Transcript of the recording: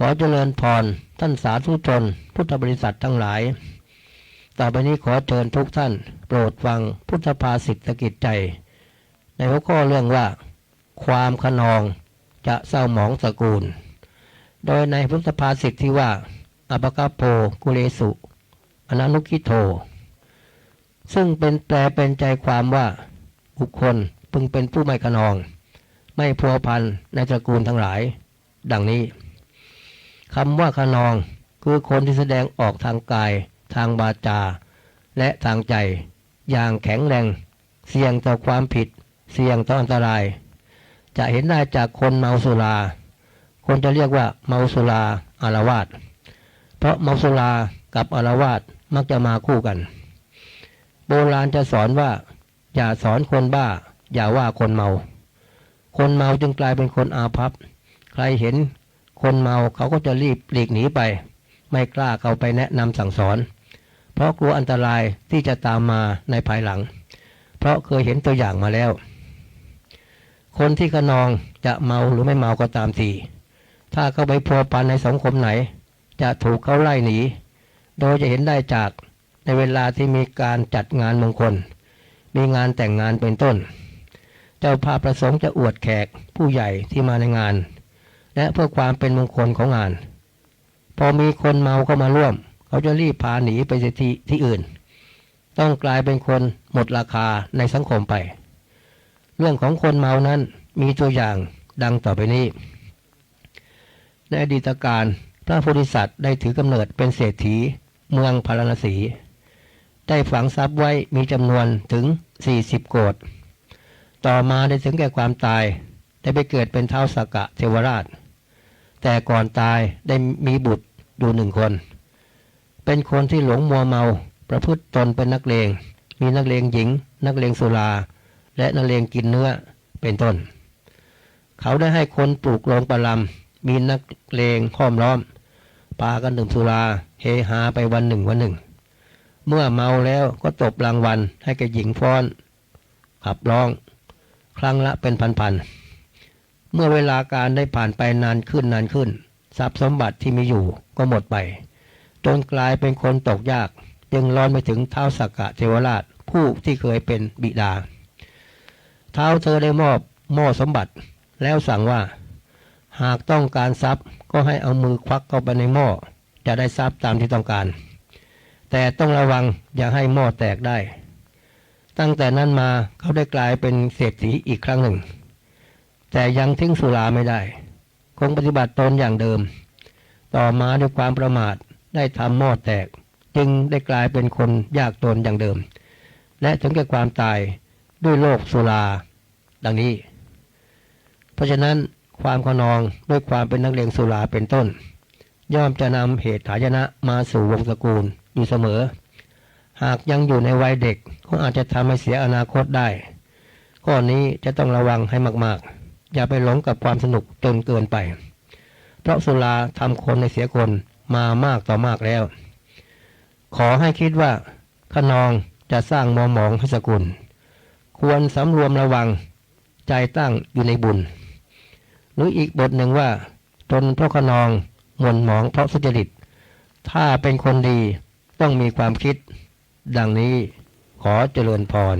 ขอเจริญพร ท่านสาธุชน พุทธบริษัททั้งหลาย ต่อไปนี้ขอเชิญทุกท่าน โปรดฟังพุทธภาษิตสะกิดใจ ในหัวข้อเรื่องว่า ความขนองจะเศร้าหมองสกุล โดยในพุทธภาษิตที่ว่าอปกาโพกุเลสุอนานุกิโท ซึ่งเป็นแปลเป็นใจความว่า บุคคลพึงเป็นผู้ไม่ขนอง ไม่พัวพันในตระกูลทั้งหลาย ดังนี้ คำว่าขนอง คือคนที่แสดงออกทางกาย ทางวาจา และทางใจ อย่างแข็งแรง เสี่ยงต่อความผิด เสี่ยงต่ออันตราย จะเห็นได้จากคนเมาสุรา คนจะเรียกว่าเมาสุราอารวาสเพราะเมาสุรากับอารวาสมักจะมาคู่กัน โบราณจะสอนว่า อย่าสอนคนบ้า อย่าว่าคนเมา คนเมาจึงกลายเป็นคนอาภัพ ใครเห็น คนเมาเขาก็จะรีบหลีกหนีไป ไม่กล้าเข้าไปแนะนำสั่งสอน เพราะกลัวอันตรายที่จะตามมาในภายหลัง เพราะเคยเห็นตัวอย่างมาแล้ว คนที่ขนองจะเมาหรือไม่เมาก็ตามทีถ้าเข้าไปพัวพันในสังคมไหน จะถูกเขาไล่หนี โดยจะเห็นได้จากในเวลาที่มีการจัดงานมงคล มีงานแต่งงานเป็นต้น เจ้าภาพประสงค์จะอวดแขกผู้ใหญ่ที่มาในงาน และเพื่อความเป็นมงคลของงาน พอมีคนเมาเข้ามาร่วม เขาจะรีบพาหนีไปที่ที่อื่น ต้องกลายเป็นคนหมดราคาในสังคมไป เรื่องของคนเมานั้นมีตัวอย่างดังต่อไปนี้ ในอดีตการพระโพธิสัตว์ได้ถือกำเนิดเป็นเศรษฐีเมืองพาราณสี ได้ฝังทรัพย์ไว้มีจำนวนถึง 40 โกดต่อมาได้ถึงแก่ความตายได้ไปเกิดเป็นเท้าสากะเทวราช แต่ก่อนตายได้มีบุตรอยู่หนึ่งคน เป็นคนที่หลงมัวเมา ประพฤติตนเป็นนักเลง มีนักเลงหญิง นักเลงสุรา และนักเลงกินเนื้อเป็นต้น เขาได้ให้คนปลูกโรงปลำมีนักเลงห้อมล้อมพากันดื่มสุราเฮฮาไปวันหนึ่งวันหนึ่ง เมื่อเมาแล้วก็ตบรางวัลให้แก่หญิงฟ้อนขับร้อง ครั้งละเป็นพันๆ เมื่อเวลาการได้ผ่านไปนานขึ้นนานขึ้น ทรัพย์สมบัติที่มีอยู่ก็หมดไป จนกลายเป็นคนตกยากจึงร้อนไปถึงเท้าสักกะเทวราชผู้ที่เคยเป็นบิดา เท้าเธอได้มอบหม้อสมบัติ แล้วสั่งว่า หากต้องการทรัพย์ก็ให้เอามือควักเข้าไปในหม้อจะได้ทรัพย์ตามที่ต้องการ แต่ต้องระวังอย่าให้หม้อแตกได้ ตั้งแต่นั้นมาเขาได้กลายเป็นเศรษฐีอีกครั้งหนึ่ง แต่ยังทิ้งสุราไม่ได้ คงปฏิบัติตนอย่างเดิม ต่อมาด้วยความประมาทได้ทำหม้อแตก จึงได้กลายเป็นคนยากจนอย่างเดิม และถึงแก่ความตายด้วยโรคสุรา ดังนี้ เพราะฉะนั้นความขนองด้วยความเป็นนักเลงสุราเป็นต้น ย่อมจะนำเหตุฐานะมาสู่วงศกุลอยู่เสมอ หากยังอยู่ในวัยเด็กก็อาจจะทำให้เสียอนาคตได้ ข้อนี้จะต้องระวังให้มากๆ อย่าไปหลงกับความสนุกจนเกินไป เพราะสุราทำคนในเสียคนมามากต่อมากแล้ว ขอให้คิดว่าขนองจะสร้างมอหมองให้สกุล ควรสำรวมระวังใจตั้งอยู่ในบุญ หรืออีกบทหนึ่งว่าตนเพราะขนองหม่นหมองเพราะสุจริต ถ้าเป็นคนดีต้องมีความคิด ดังนี้ขอเจริญพร